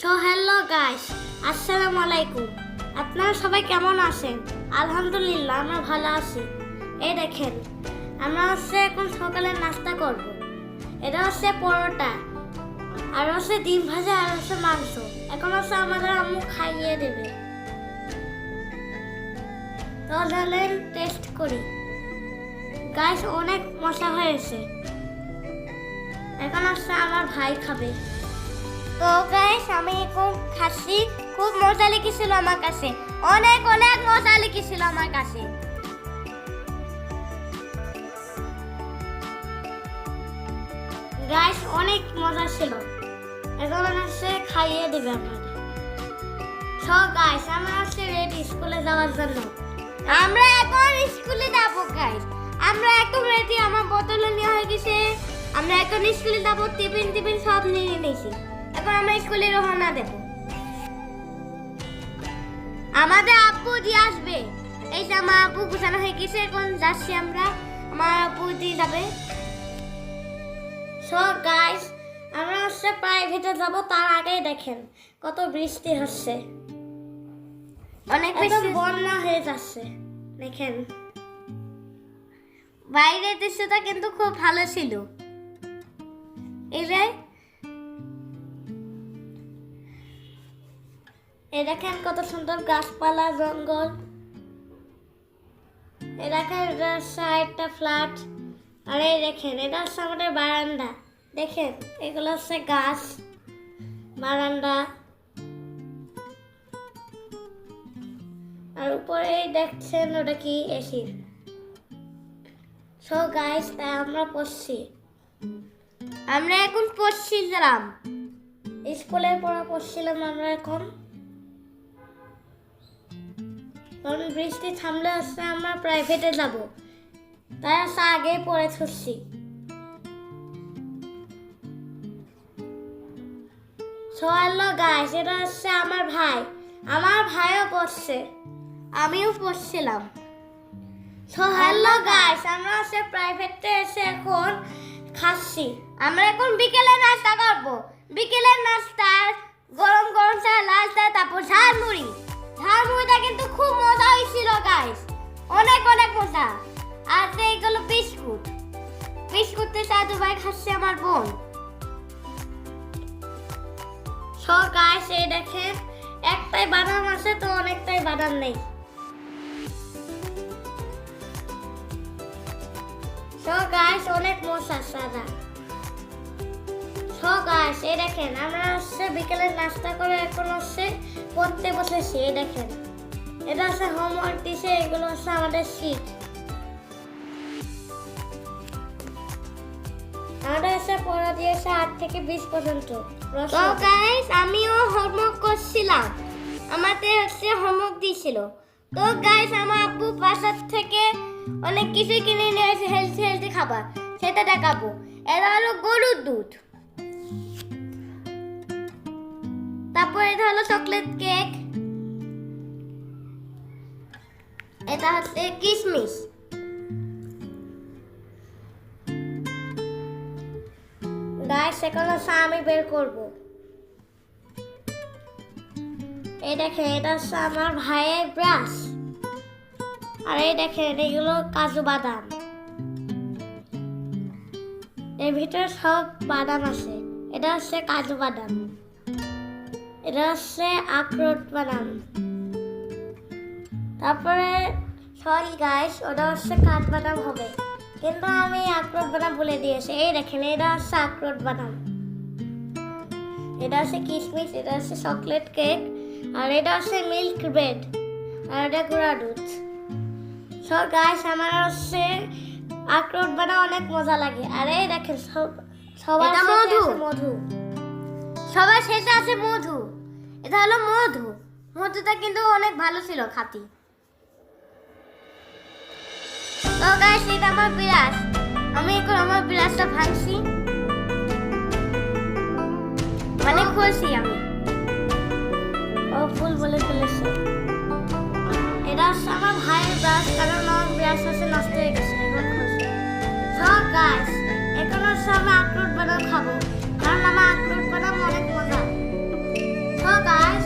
So hello guys আসসালামু আলাইকুম আপনারা সবাই কেমন আছেন? আলহামদুলিল্লাহ, আমরা ভালো আছি। এই দেখেন, আমরা হচ্ছে এখন সকালে নাস্তা করব। এটা হচ্ছে পরোটা, আর হচ্ছে ডিম ভাজা, আর হচ্ছে মাংস। এখন হচ্ছে আমাদের আম্মু খাইয়ে দেবে। তো তাহলে টেস্ট করি। গাইস অনেক মশা হয়েছে। এখন হচ্ছে আমার ভাই খাবে। তো গাইস আমি এখন খাচ্ছি খুব মজা লেগেছিল আমার কাছে। অনেক অনেক মজা লেগেছিল আমার কাছে। গাইস অনেক মজা ছিল। এখন হচ্ছে খাইয়ে দেবে আপনাদের সব গাইস আমরা হচ্ছে রেডি স্কুলে যাওয়ার জন্য। আমরা এখন স্কুলে যাব গাইস আমরা এখন রেডি আমার বোতলে নেওয়া হয়ে গেছে। আমরা এখন স্কুলে যাব টিফিন টিফিন সব নিয়ে নিয়েছি এখন আমরা স্কুলে রওনা দেব আমাদের আব্বু দিয়ে আসবে। এই যে আমার আব্বু গুছানো হয়ে গেছে এখন যাচ্ছি আমরা। আমার আব্বু দিয়ে যাবে। সো গাইস আমরা হচ্ছে প্রাইভেটে যাব তার আগেই দেখেন কত বৃষ্টি হচ্ছে। অনেক বেশি বন্যা হয়ে যাচ্ছে দেখেন। বাইরের দৃশ্যটা কিন্তু খুব ভালো ছিল। এই যে এই দেখেন কত সুন্দর গাছপালা, জঙ্গল। এই দেখেন এটা হচ্ছে একটা ফ্ল্যাট। আর এই দেখেন, এটা হচ্ছে আমাদের বারান্দা। দেখেন, এগুলো হচ্ছে গাছ, বারান্দা। আর উপরে দেখছেন ওটা কি? এসি। সো গাইস তাই আমরা পড়ছি। আমরা এখন পড়ছিলাম। স্কুলের পড়া পড়ছিলাম আমরা এখন। কারণ বৃষ্টি থামলে হচ্ছে আমরা প্রাইভেটে যাব। তাই হচ্ছে আগে পড়ে ছুটছি। সো হ্যালো গাইস এটা হচ্ছে আমার ভাই। আমার ভাইও পড়ছে। আমিও পড়ছিলাম। সো হ্যালো গাইস আমরা হচ্ছে প্রাইভেটে এসে এখন খাচ্ছি। আমরা এখন বিকেলে নাস্তা করব। বিকেলের নাস্তা অনেক আর তো এইগুলো বিস্কুট। বিস্কুটের চা দুবাই খাচ্ছে আমার বোন। সো গাইস এই দেখেন, একটাই বাদাম আছে তো অনেকটাই বাদাম নেই। সো গাইস অনেক মশা সাদা। সো গাইস এই দেখেন, আমরা হচ্ছে বিকেলে নাস্তা করে এখন হচ্ছে পড়তে বসেছি, এই দেখেন। এটা হচ্ছে হোমওয়ার্ক দিছে, এগুলো হচ্ছে আমাদের শীট হচ্ছে পড়া দিয়েছে আট থেকে বিশ পর্যন্ত। আমিও হোমওয়ার্ক করছিলাম। আমাদের হচ্ছে হোমওয়ার্ক দিয়েছিল তো গাইস আমার আব্বু বাসার থেকে অনেক কিছু কিনে নিয়ে এসে হেলথি হেলথি খাবার, সেটা দেখাবো। এটা হলো গরুর দুধ। তারপর এটা হলো চকলেট কেক এটা হচ্ছে কিশমিশ গাইস এখন হচ্ছে আমি বের করব। এই দেখেন, এটা হচ্ছে আমার ভাইয়ের ব্রাশ আর এই দেখেন এগুলো কাজু বাদাম। এর ভিতরে সব বাদাম আছে। এটা হচ্ছে কাজু বাদাম। এটা হচ্ছে আখরোট বাদাম। তারপরে সরি গাইস ওটা হচ্ছে কাঠবাদাম হবে। কিন্তু আমি আখরোট বাদাম বলে দিয়েছি এই দেখেন এটা হচ্ছে আখরোট বাদাম। এটা হচ্ছে কিশমিশ এটা হচ্ছে চকলেট কেক আর এটা হচ্ছে মিল্ক ব্রেড আর এটা গুঁড়া দুধ। সব গাইস আমার হচ্ছে আখরোট বাদাম অনেক মজা লাগে। আর এই দেখেন সব সবার মধু। মধু। সবার শেষে আছে মধু। এটা হলো মধু। মধুটা কিন্তু অনেক ভালো ছিল খাতি তো গাইস এটা আমার বিরাস আমি এখন আমার বিরাসটা ভাঙছি। মানে অনেক খুশি আমি। ফুল বলে এটা আমার ভাইয়ের ব্রাশ কারণ আমার ব্রাশ আছে নষ্ট হয়ে গেছে, এখন খুশি তো গাইস এখন হচ্ছে আমি আখরোট বানাও খাব। কারণ আমার আখরোট বানাবো অনেক মজা। তো গাইস